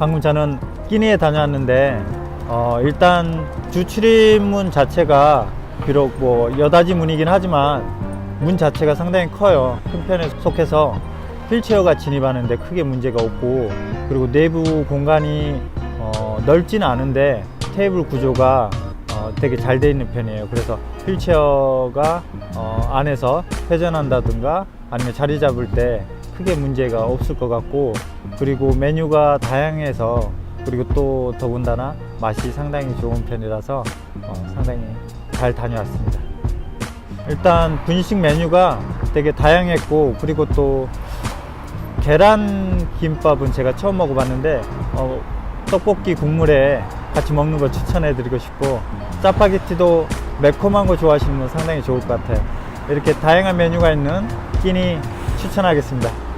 방금 저는 끼니에 다녀왔는데 어, 일단 주 출입문 자체가 비록 뭐 여닫이 문이긴 하지만 문 자체가 상당히 커요. 큰 편에 속해서 휠체어가 진입하는데 크게 문제가 없고 그리고 내부 공간이 어, 넓지는 않은데 테이블 구조가 어, 되게 잘 돼 있는 편이에요. 그래서 휠체어가 어, 안에서 회전한다든가 아니면 자리 잡을 때 크게 문제가 없을 것 같고 그리고 메뉴가 다양해서 그리고 또 더군다나 맛이 상당히 좋은 편이라서 어, 상당히 잘 다녀왔습니다. 일단 분식 메뉴가 되게 다양했고 그리고 또 계란 김밥은 제가 처음 먹어봤는데 어, 떡볶이 국물에 같이 먹는 거 추천해드리고 싶고 짜파게티도 매콤한 거 좋아하시는 분 상당히 좋을 것 같아요. 이렇게 다양한 메뉴가 있는 끼니 추천하겠습니다.